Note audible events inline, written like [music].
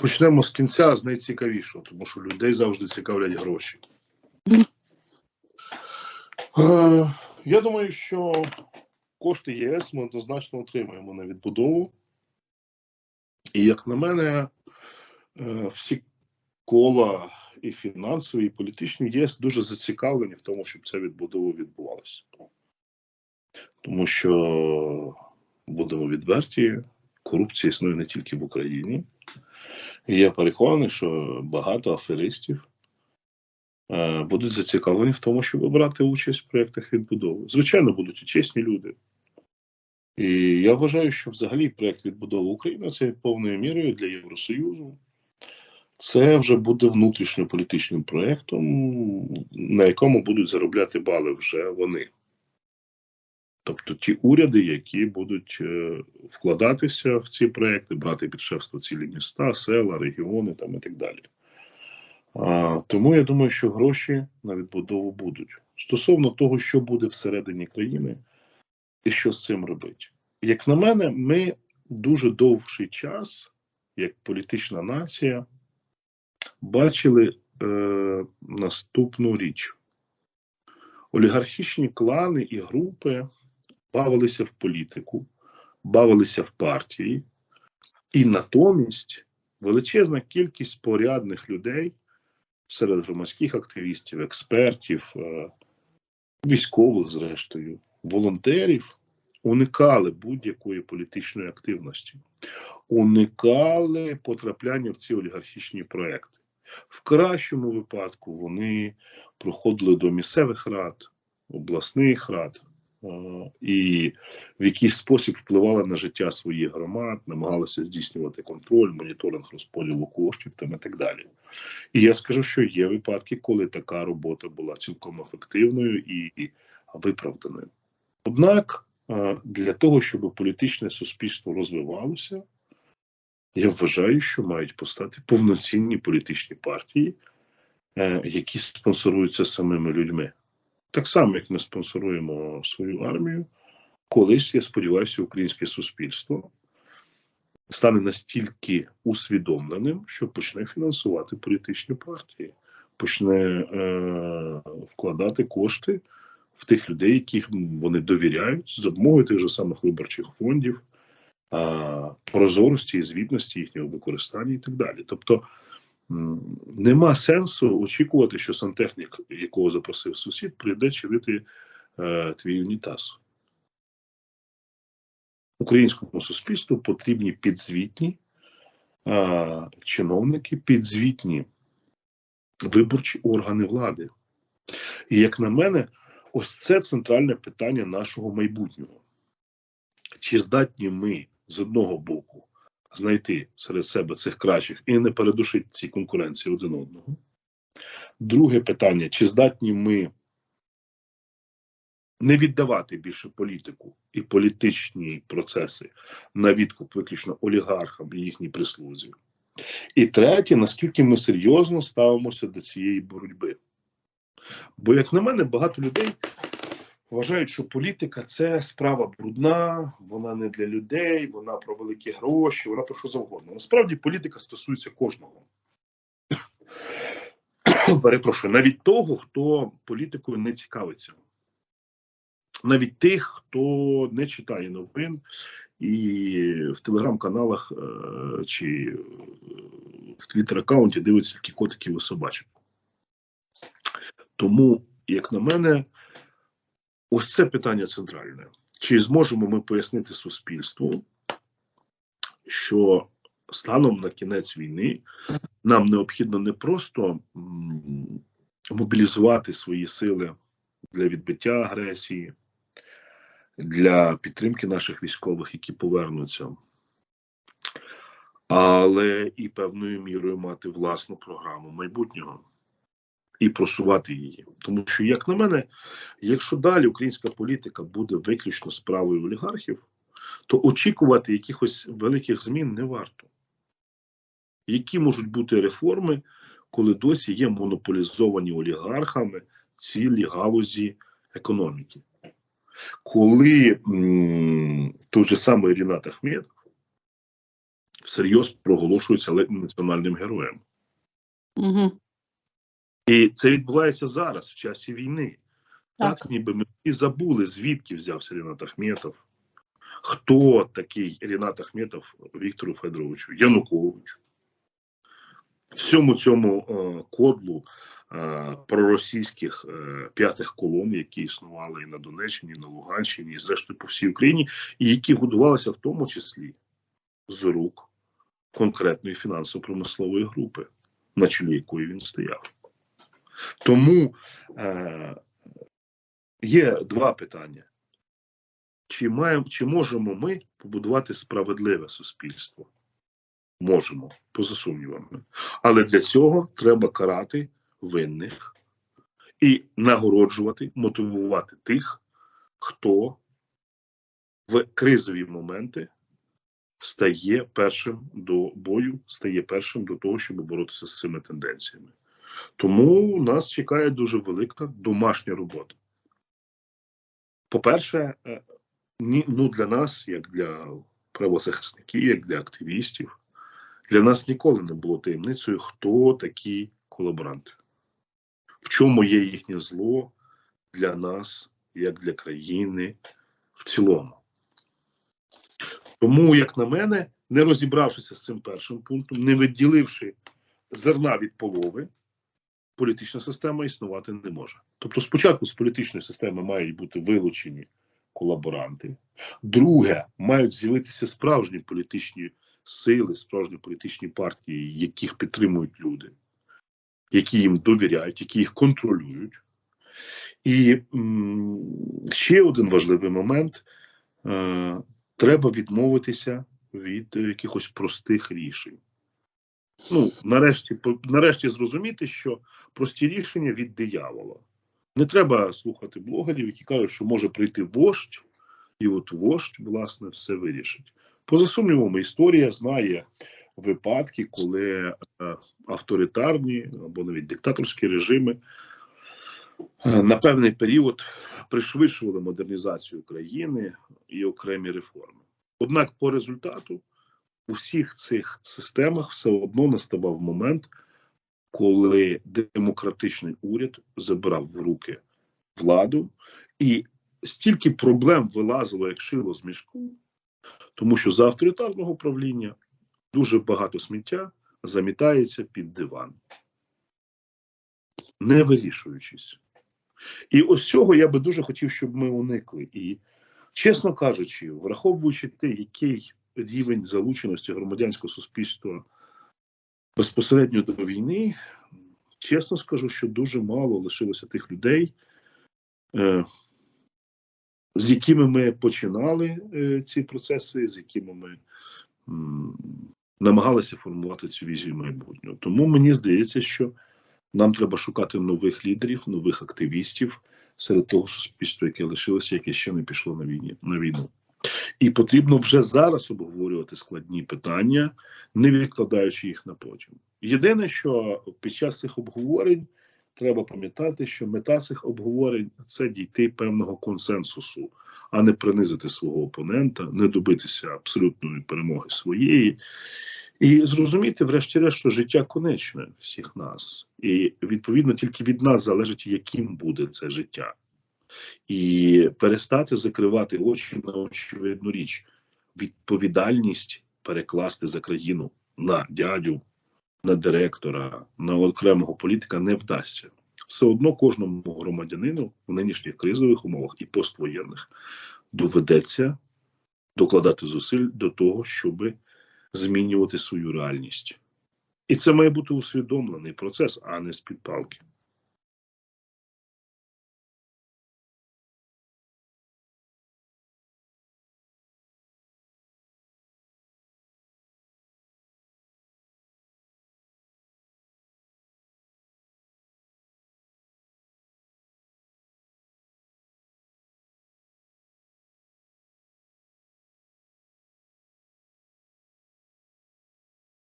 Почнемо з кінця з найцікавішого, тому що людей завжди цікавлять гроші. Е, Я думаю, що кошти ЄС ми однозначно отримаємо на відбудову. І як на мене, е, всі кола і фінансові, і політичні ЄС дуже зацікавлені в тому, щоб ця відбудова відбувалася. Тому що будемо відверті, корупція існує не тільки в Україні. І я переконаний, що багато аферистів е, будуть зацікавлені в тому, щоб брати участь в проєктах відбудови. Звичайно, будуть і чесні люди. І я вважаю, що взагалі проєкт відбудови України це повною мірою для Євросоюзу. Це вже буде внутрішньополітичним проєктом, на якому будуть заробляти бали вже вони. Тобто ті уряди, які будуть е, вкладатися в ці проекти, брати під шефство цілі міста, села, регіони там і так далі. А, тому я думаю, що гроші на відбудову будуть. Стосовно того, що буде всередині країни і що з цим робити. Як на мене, ми дуже довший час, як політична нація, бачили е, наступну річ: олігархічні клани і групи бавилися в політику, бавилися в партії, і натомість величезна кількість порядних людей серед громадських активістів, експертів, е, військових, зрештою, волонтерів уникали будь-якої політичної активності, уникали потрапляння в ці олігархічні проекти. В кращому випадку вони проходили до місцевих рад, обласних рад, і в якийсь спосіб впливали на життя своїх громад, намагалися здійснювати контроль, моніторинг розподілу коштів там і так далі. І я скажу, що є випадки, коли така робота була цілком ефективною і виправданою. Однак е, для того, щоб політичне суспільство розвивалося, я вважаю, що мають постати повноцінні політичні партії, е, які спонсоруються самими людьми. Так само, як ми спонсоруємо свою армію, колись, я сподіваюся, українське суспільство стане настільки усвідомленим, що почне фінансувати політичні партії, почне е, вкладати кошти в тих людей, яких вони довіряють, за допомогою тих же самих виборчих фондів, а, прозорості і звітності їхнього використання і так далі. Тобто нема сенсу очікувати, що сантехнік, якого запросив сусід, прийде чилити е, твій унітаз. Українському суспільству потрібні підзвітні е, чиновники, підзвітні виборчі органи влади. І як на мене, ось це центральне питання нашого майбутнього. Чи здатні ми з одного боку знайти серед себе цих кращих і не передушити ці конкуренції один одного? Друге питання: чи здатні ми не віддавати більше політику і політичні процеси на відкуп виключно олігархам і їхній прислузі? І третє, наскільки ми серйозно ставимося до цієї боротьби? Бо, як на мене, багато людей вважають, що політика це справа брудна, вона не для людей, вона про великі гроші, вона про що завгодно. Насправді політика стосується кожного. [coughs] Перепрошую, навіть того, хто політикою не цікавиться. Навіть тих, хто не читає новин і в телеграм-каналах е, чи в твіттер-аккаунті дивиться тільки котиків і собачок. Тому, як на мене, ось це питання центральне. Чи зможемо ми пояснити суспільству, що станом на кінець війни нам необхідно не просто мобілізувати свої сили для відбиття агресії, для підтримки наших військових, які повернуться, але і певною мірою мати власну програму майбутнього і просувати її. Тому що, як на мене, якщо далі українська політика буде виключно справою олігархів, то очікувати якихось великих змін не варто. Які можуть бути реформи, коли досі є монополізовані олігархами цілі галузі економіки? Коли той же самий Рінат Ахметов в всерйоз проголошується національним героєм. Угу. І це відбувається зараз, в часі війни. Так, Так. ніби ми всі забули, звідки взявся Рінат Ахметов, хто такий Рінат Ахметов Віктору Федоровичу Януковичу. Всьому цьому е, кодлу е, проросійських е, п'ятих колон, які існували і на Донеччині, і на Луганщині, і зрештою по всій Україні, і які годувалися в тому числі з рук конкретної фінансово-промислової групи, на чолі якої він стояв. Тому е, є два питання. Чи, маємо, чи можемо ми побудувати справедливе суспільство? Можемо, поза сумнівами. Але для цього треба карати винних і нагороджувати, мотивувати тих, хто в кризові моменти стає першим до бою, стає першим до того, щоб боротися з цими тенденціями. Тому нас чекає дуже велика домашня робота. По-перше, е, ну для нас, як для правозахисників, як для активістів, для нас ніколи не було таємницею, хто такі колаборанти, в чому є їхнє зло для нас, як для країни в цілому. Тому, як на мене, не розібравшися з цим першим пунктом, не відділивши зерна від полови, політична система існувати не може. Тобто, спочатку з політичної системи мають бути вилучені колаборанти. Друге, мають з'явитися справжні політичні сили, справжні політичні партії, яких підтримують люди, які їм довіряють, які їх контролюють. І ще один важливий момент: е, треба відмовитися від е, якихось простих рішень. Ну, нарешті, нарешті зрозуміти, що прості рішення від диявола. Не треба слухати блогерів, які кажуть, що може прийти вождь, і от вождь, власне, все вирішить. Поза сумнівом, історія знає випадки, коли е, авторитарні або навіть диктаторські режими е, на певний період пришвидшували модернізацію країни і окремі реформи. Однак, по результату у всіх цих системах все одно наставав момент, коли демократичний уряд забирав в руки владу, і стільки проблем вилазило як шило з мішку, тому що за авторитарного правління дуже багато сміття замітається під диван, не вирішуючись. І ось цього я би дуже хотів, щоб ми уникли. І, чесно кажучи, враховуючи те, який рівень залученості громадянського суспільства безпосередньо до війни, чесно скажу, що дуже мало лишилося тих людей, е, з якими ми починали е, ці процеси, з якими ми намагалися формувати цю візію майбутнього. Тому мені здається, що нам треба шукати нових лідерів, нових активістів серед того суспільства, яке лишилося, яке ще не пішло на війні на війну. І потрібно вже зараз обговорювати складні питання, не відкладаючи їх на потім. Єдине, що під час цих обговорень треба пам'ятати, що мета цих обговорень це дійти певного консенсусу, а не принизити свого опонента, не добитися абсолютної перемоги своєї. І зрозуміти, врешті-решт, що життя конечне всіх нас, і відповідно тільки від нас залежить, яким буде це життя, і перестати закривати очі на очевидну річ, відповідальність перекласти за країну на дядю, на директора, на окремого політика не вдасться. Все одно кожному громадянину в нинішніх кризових умовах і поствоєнних доведеться докладати зусиль до того, щоби змінювати свою реальність. І це має бути усвідомлений процес, а не з-під палки.